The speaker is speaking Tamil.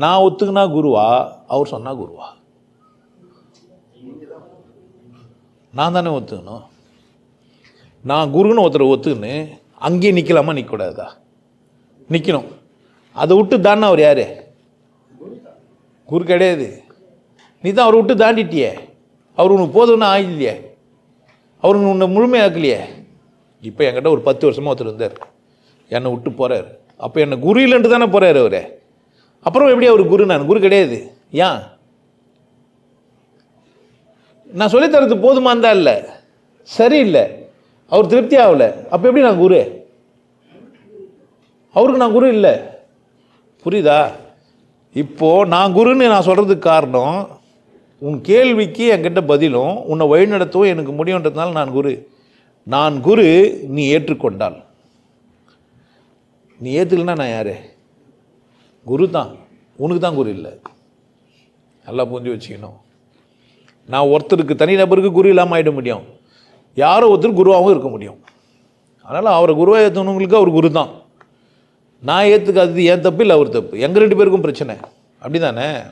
நான் ஒத்துக்குனா குருவா? அவர் சொன்னால் குருவா. நான் தானே ஒத்துக்கணும்? நான் குருன்னு ஒருத்தரை ஒத்துக்கின்னு அங்கேயே நிற்கலாமா நிற்கக்கூடாதா நிற்கணும் அதை விட்டு தானே அவர் யார்? குரு கிடையாது. நீ தான் அவரை விட்டு தாண்டிட்டியே. அவர் உனக்கு போதும்னு ஆகலையே அவர் உன்னை முழுமையாக்கலையே. இப்போ என்கிட்ட ஒரு பத்து வருஷமாக ஒருத்தர் இருந்தார். என்னை விட்டு போகிறார் அப்போ என்னை குரு இல்லைன்ட்டு தானே போகிறார் அவர்? அப்புறம் எப்படி அவர் குரு நான்? குரு கிடையாது. ஏன் நான் சொல்லித்தரது போதுமா இருந்தால் இல்லை. சரியில்லை. அவர் திருப்தி ஆகலை. அப்போ எப்படி நான் குரு? அவருக்கு நான் குரு இல்லை. புரியுதா? இப்போது நான் குருன்னு நான் சொல்கிறதுக்கு காரணம் உன் கேள்விக்கு என்கிட்ட பதிலும் உன்னை வழிநடத்தவும் எனக்கு முடியுன்றதுனால நான் குரு. நான் குரு நீ ஏற்றுக்கொண்டால். நீ ஏற்றுக்கலனா நான் யார்? குரு தான். உனக்கு தான் குரு இல்லை. நல்லா புரிஞ்சு வச்சுக்கணும். நான் ஒருத்தருக்கு தனிநபருக்கு குரு இல்லாமல் ஆகிட முடியும். யாரோ ஒருத்தர் குருவாகவும் இருக்க முடியும். அதனால் அவரை குருவாக ஏற்றுனவங்களுக்கு அவர் குரு தான். நான் ஏற்றுக்காதது ஏன் தப்பு இல்லை அவர் தப்பு. எங்கள் ரெண்டு பேருக்கும் பிரச்சனை. அப்படி தானே